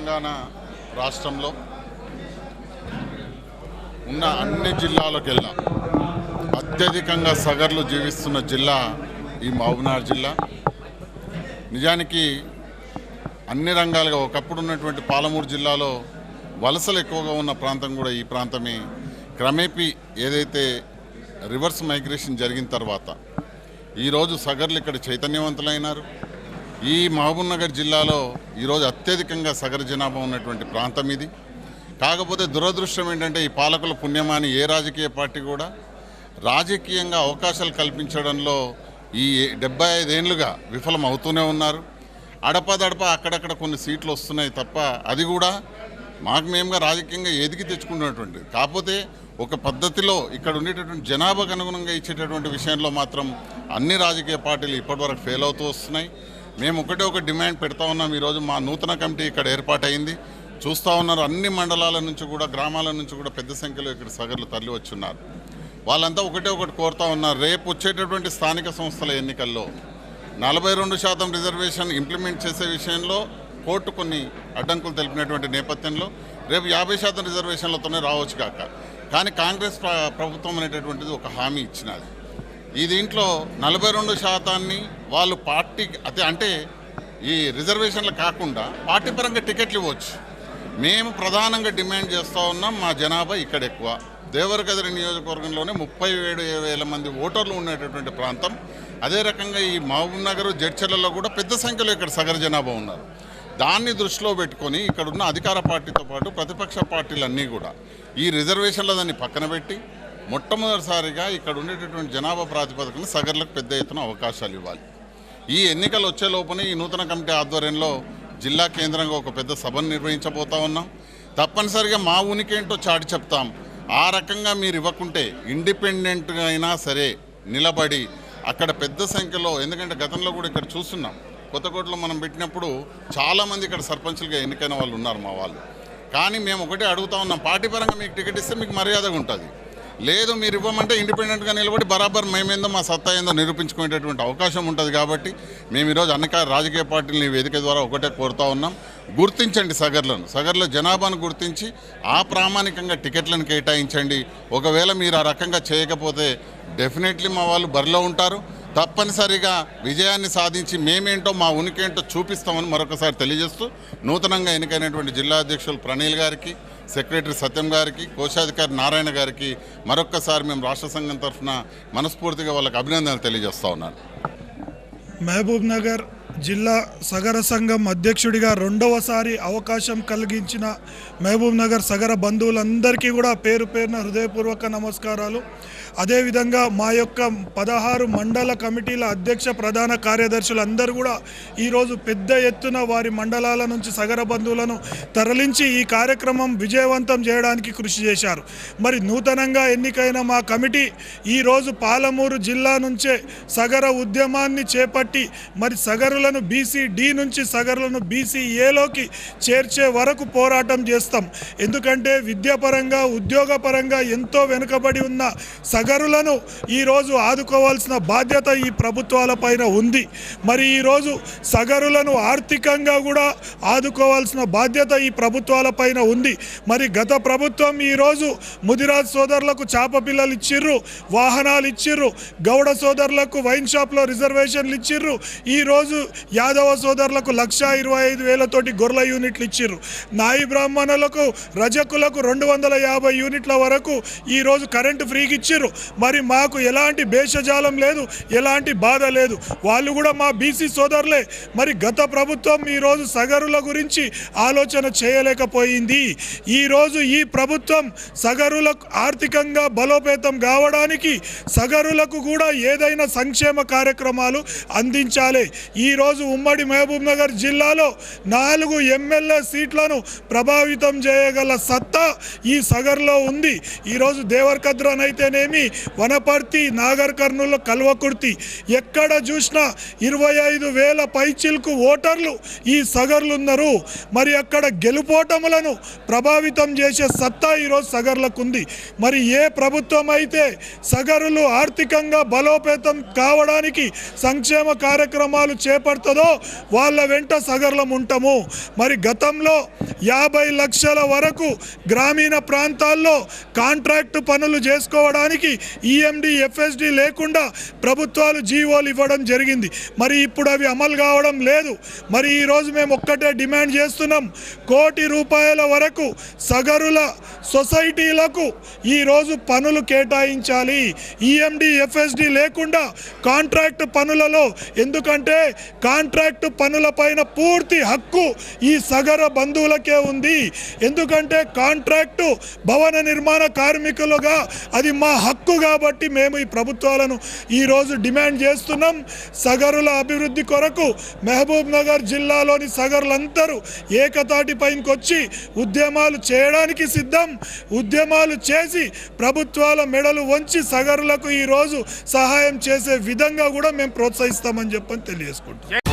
తెలంగాణ రాష్ట్రంలో ఉన్న అన్ని జిల్లాలకెల్లా అత్యధికంగా సగర్లు జీవిస్తున్న జిల్లా ఈ మహబూబ్నగర్ జిల్లా. నిజానికి అన్ని రంగాలుగా ఒకప్పుడు ఉన్నటువంటి పాలమూరు జిల్లాలో వలసలు ఎక్కువగా ఉన్న ప్రాంతం కూడా ఈ ప్రాంతమే. క్రమేపీ ఏదైతే రివర్స్ మైగ్రేషన్ జరిగిన తర్వాత ఈరోజు సగర్లు ఇక్కడ చైతన్యవంతులైనారు. ఈ మహబూబ్నగర్ జిల్లాలో ఈరోజు అత్యధికంగా సగర జనాభా ఉన్నటువంటి ప్రాంతం ఇది. కాకపోతే దురదృష్టం ఏంటంటే ఈ పాలకుల పుణ్యమాని ఏ రాజకీయ పార్టీ కూడా రాజకీయంగా అవకాశాలు కల్పించడంలో ఈ డెబ్బై ఐదేళ్ళుగా విఫలం అవుతూనే ఉన్నారు. అడపదడప అక్కడక్కడ కొన్ని సీట్లు వస్తున్నాయి తప్ప అది కూడా మాకు మేముగా రాజకీయంగా ఎదిగి తెచ్చుకున్నటువంటిది. కాకపోతే ఒక పద్ధతిలో ఇక్కడ ఉండేటటువంటి జనాభాకు అనుగుణంగా ఇచ్చేటటువంటి విషయంలో మాత్రం అన్ని రాజకీయ పార్టీలు ఇప్పటివరకు ఫెయిల్ అవుతూ వస్తున్నాయి. మేము ఒకటే ఒక డిమాండ్ పెడతా ఉన్నాం. ఈరోజు మా నూతన కమిటీ ఇక్కడ ఏర్పాటైంది. చూస్తూ ఉన్నారు అన్ని మండలాల నుంచి కూడా గ్రామాల నుంచి కూడా పెద్ద సంఖ్యలో ఇక్కడ సగర్లు తరలి వచ్చున్నారు. వాళ్ళంతా ఒకటే ఒకటి కోరుతా ఉన్నారు. రేపు వచ్చేటటువంటి స్థానిక సంస్థల ఎన్నికల్లో నలభై రెండు శాతం రిజర్వేషన్ ఇంప్లిమెంట్ చేసే విషయంలో కోర్టు కొన్ని అడ్డంకులు తెలిపినటువంటి నేపథ్యంలో రేపు యాభై శాతం రిజర్వేషన్లతోనే రావచ్చు కాక. కానీ కాంగ్రెస్ ప్రభుత్వం అనేటటువంటిది ఒక హామీ ఇచ్చినది. ఈ దీంట్లో నలభై రెండు శాతాన్ని వాళ్ళు పార్టీ అదే అంటే ఈ రిజర్వేషన్లు కాకుండా పార్టీ పరంగా టికెట్లు ఇవ్వచ్చు. మేము ప్రధానంగా డిమాండ్ చేస్తూ ఉన్నాం మా జనాభా ఇక్కడ ఎక్కువ. దేవరగదిరి నియోజకవర్గంలోనే ముప్పై ఏడు వేల మంది ఓటర్లు ఉండేటటువంటి ప్రాంతం. అదే రకంగా ఈ మహబూబ్ నగర్ జడ్చర్లలో కూడా పెద్ద సంఖ్యలో ఇక్కడ సగర జనాభా ఉన్నారు. దాన్ని దృష్టిలో పెట్టుకొని ఇక్కడున్న అధికార పార్టీతో పాటు ప్రతిపక్ష పార్టీలన్నీ కూడా ఈ రిజర్వేషన్ల దాన్ని పక్కన పెట్టి మొట్టమొదటిసారిగా ఇక్కడ ఉండేటటువంటి జనాభా ప్రాతిపదికన సగర్లకు పెద్ద ఎత్తున అవకాశాలు ఇవ్వాలి. ఈ ఎన్నికలు వచ్చే లోపల ఈ నూతన కమిటీ ఆధ్వర్యంలో జిల్లా కేంద్రంగా ఒక పెద్ద సభను నిర్వహించబోతా ఉన్నాం. తప్పనిసరిగా మా ఉనికి ఏంటో చాటి చెప్తాం. ఆ రకంగా మీరు ఇవ్వకుంటే ఇండిపెండెంట్గా అయినా సరే నిలబడి అక్కడ పెద్ద సంఖ్యలో ఎందుకంటే గతంలో కూడా ఇక్కడ చూస్తున్నాం. కొత్తకోటలో మనం పెట్టినప్పుడు చాలామంది ఇక్కడ సర్పంచులుగా ఎన్నికైన వాళ్ళు ఉన్నారు మా వాళ్ళు. కానీ మేము ఒకటే అడుగుతా ఉన్నాం. పార్టీ పరంగా మీకు టికెట్ ఇస్తే మీకు మర్యాదగా ఉంటుంది. లేదు మీరు ఇవ్వమంటే ఇండిపెండెంట్గా నిలబడి బరాబర్ మేమేందో మా సత్తా ఏందో నిరూపించుకునేటటువంటి అవకాశం ఉంటుంది కాబట్టి మేము ఈరోజు అన్ని రాజకీయ పార్టీలని వేదిక ద్వారా ఒకటే కోరుతా ఉన్నాం. గుర్తించండి సగర్లను. సగర్ల జనాభాను గుర్తించి ఆ ప్రామాణికంగా టికెట్లను కేటాయించండి. ఒకవేళ మీరు ఆ రకంగా చేయకపోతే డెఫినెట్లీ మా వాళ్ళు బరిలో ఉంటారు. తప్పనిసరిగా విజయాన్ని సాధించి మేమేంటో మా ఉనికేంటో చూపిస్తామని మరొకసారి తెలియజేస్తూ నూతనంగా ఎన్నికైనటువంటి జిల్లా అధ్యక్షులు ప్రణీల్ గారికి సెక్రటరీ సత్యం గారికి కోశాధికారి నారాయణ గారికి మరొక్కసారి మేము రాష్ట్ర సంఘం తరఫున మనస్ఫూర్తిగా వాళ్ళకి అభినందనలు తెలియజేస్తా ఉన్నాను. మహబూబ్ నగర్ జిల్లా సగర సంఘం అధ్యక్షుడిగా రెండవసారి అవకాశం కలిగించిన మహబూబ్ నగర్ సగర బంధువులందరికీ కూడా పేరు పేరున హృదయపూర్వక నమస్కారాలు. అదేవిధంగా మా యొక్క పదహారు మండల కమిటీల అధ్యక్ష ప్రధాన కార్యదర్శులు అందరూ కూడా ఈరోజు పెద్ద ఎత్తున వారి మండలాల నుంచి సగర బంధువులను తరలించి ఈ కార్యక్రమం విజయవంతం చేయడానికి కృషి చేశారు. మరి నూతనంగా ఎన్నికైన మా కమిటీ ఈరోజు పాలమూరు జిల్లా నుంచే సగర ఉద్యమాన్ని చేపట్టి మరి సగరులను బీసీ డి నుంచి సగరులను బీసీ ఏలోకి చేర్చే వరకు పోరాటం చేస్తాం. ఎందుకంటే విద్యాపరంగా ఉద్యోగపరంగా ఎంతో వెనుకబడి ఉన్న సగరులను ఈరోజు ఆదుకోవాల్సిన బాధ్యత ఈ ప్రభుత్వాల పైన ఉంది. మరి ఈరోజు సగరులను ఆర్థికంగా కూడా ఆదుకోవాల్సిన బాధ్యత ఈ ప్రభుత్వాల పైన ఉంది. మరి గత ప్రభుత్వం ఈరోజు ముదిరాజ్ సోదరులకు చేప పిల్లలు ఇచ్చిర్రు వాహనాలు ఇచ్చిర్రు గౌడ సోదరులకు వైన్ షాప్లో రిజర్వేషన్లు ఇచ్చిర్రు ఈరోజు యాదవ సోదరులకు లక్ష ఇరవై ఐదు వేలతోటి గొర్రెల యూనిట్లు ఇచ్చిర్రు. నాయి బ్రాహ్మణులకు రజకులకు రెండు వందల యాభై యూనిట్ల వరకు ఈరోజు కరెంటు ఫ్రీకి ఇచ్చిర్రు. మరి మాకు ఎలాంటి భేషజాలం లేదు ఎలాంటి బాధ లేదు. వాళ్ళు కూడా మా బీసీ సోదరులే. మరి గత ప్రభుత్వం ఈరోజు సగరుల గురించి ఆలోచన చేయలేకపోయింది. ఈరోజు ఈ ప్రభుత్వం సగరులకు ఆర్థికంగా బలోపేతం కావడానికి సగరులకు కూడా ఏదైనా సంక్షేమ కార్యక్రమాలు అందించాలి. ఈరోజు ఉమ్మడి మహబూబ్ నగర్ జిల్లాలో నాలుగు ఎమ్మెల్యే సీట్లను ప్రభావితం చేయగల సత్తా ఈ సగర్లో ఉంది. ఈరోజు దేవరకద్రన్ అయితేనేమి వనపర్తి నాగర్ కర్నూలు కల్వకుర్తి. ఎక్కడ చూసినా ఇరవై ఐదు వేల పైచిల్కు ఓటర్లు ఈ సగర్లు ఉన్నారు మరి అక్కడ గెలుపోటములను ప్రభావితం చేసే సత్తా ఈరోజు సగర్లకు ఉంది మరి ఏ ప్రభుత్వం అయితే సగరులు ఆర్థికంగా బలోపేతం కావడానికి సంక్షేమ కార్యక్రమాలు చేపడుతుందో వాళ్ళ వెంట సగర్లం ఉంటాము మరి గతంలో యాభై లక్షల వరకు గ్రామీణ ప్రాంతాల్లో కాంట్రాక్టు పనులు చేసుకోవడానికి ఈఎండి ఎఫ్ఎస్డి లేకుండా ప్రభుత్వాలు జీవోలు ఇవ్వడం జరిగింది. మరి ఇప్పుడు అవి అమలు కావడం లేదు. మరి ఈరోజు మేము ఒక్కటే డిమాండ్ చేస్తున్నాం. కోటి రూపాయల వరకు సగరుల సొసైటీలకు ఈరోజు పనులు కేటాయించాలి. ఈఎండి ఎఫ్ఎస్డి లేకుండా కాంట్రాక్ట్ పనులలో ఎందుకంటే కాంట్రాక్ట్ పనులపైన పూర్తి హక్కు ఈ సగర బంధువులకే ఉంది. ఎందుకంటే కాంట్రాక్టు భవన నిర్మాణ కార్మికులుగా అది మా హక్కు హక్కు కాబట్టి మేము ఈ ప్రభుత్వాలను ఈరోజు డిమాండ్ చేస్తున్నాం. సగరుల అభివృద్ధి కొరకు మహబూబ్ నగర్ జిల్లాలోని సగరులందరూ ఏకతాటి పైనకి వచ్చి ఉద్యమాలు చేయడానికి సిద్ధం. ఉద్యమాలు చేసి ప్రభుత్వాల మెడలు వంచి సగరులకు ఈరోజు సహాయం చేసే విధంగా కూడా మేము ప్రోత్సహిస్తామని చెప్పని తెలియజేసుకుంటాం